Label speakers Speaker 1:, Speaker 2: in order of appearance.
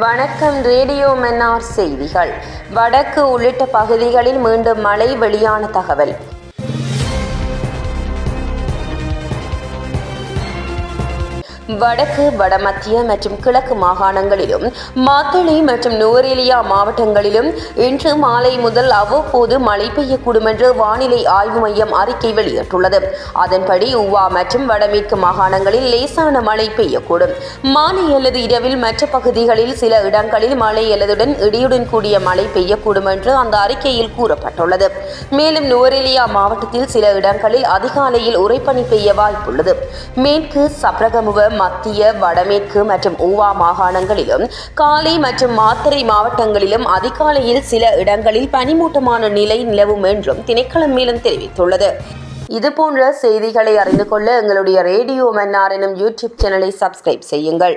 Speaker 1: வணக்கம் ரேடியோ மன்னார் செய்திகள். வடக்கு உள்ளிட்ட பகுதிகளில் மீண்டும் மழை வெளியான தகவல். வடக்கு வடமத்திய மற்றும் கிழக்கு மாகாணங்களிலும் மாத்தளை மற்றும் நுவரெலியா மாவட்டங்களிலும் இன்று மாலை முதல் அவ்வப்போது மழை பெய்யக்கூடும் என்று வானிலை ஆய்வு மையம் அறிக்கை வெளியிட்டுள்ளது. அதன்படி உவா மற்றும் வடமேற்கு மாகாணங்களில் லேசான மழை பெய்யக்கூடும். மாலை அல்லது இரவில் மற்ற பகுதிகளில் சில இடங்களில் மழை அல்லதுடன் இடியுடன் கூடிய மழை பெய்யக்கூடும் என்று அந்த அறிக்கையில் கூறப்பட்டுள்ளது. மேலும் நுவரெலியா மாவட்டத்தில் சில இடங்களில் அதிகாலையில் உறைபனி பெய்ய வாய்ப்புள்ளது. மேற்கு சப்ரகமுவ மத்திய வடமேற்கு மற்றும் ஊவா மாகாணங்களிலும் காலை மற்றும் மாத்தறை மாவட்டங்களிலும் அதிகாலையில் சில இடங்களில் பனிமூட்டமான நிலை நிலவும் என்றும் திணைக்களம் மேலும் தெரிவித்துள்ளது. இதுபோன்ற செய்திகளை அறிந்து கொள்ள எங்களுடைய ரேடியோ மன்னார் எனும் யூடியூப் சேனலை சப்ஸ்கிரைப் செய்யுங்கள்.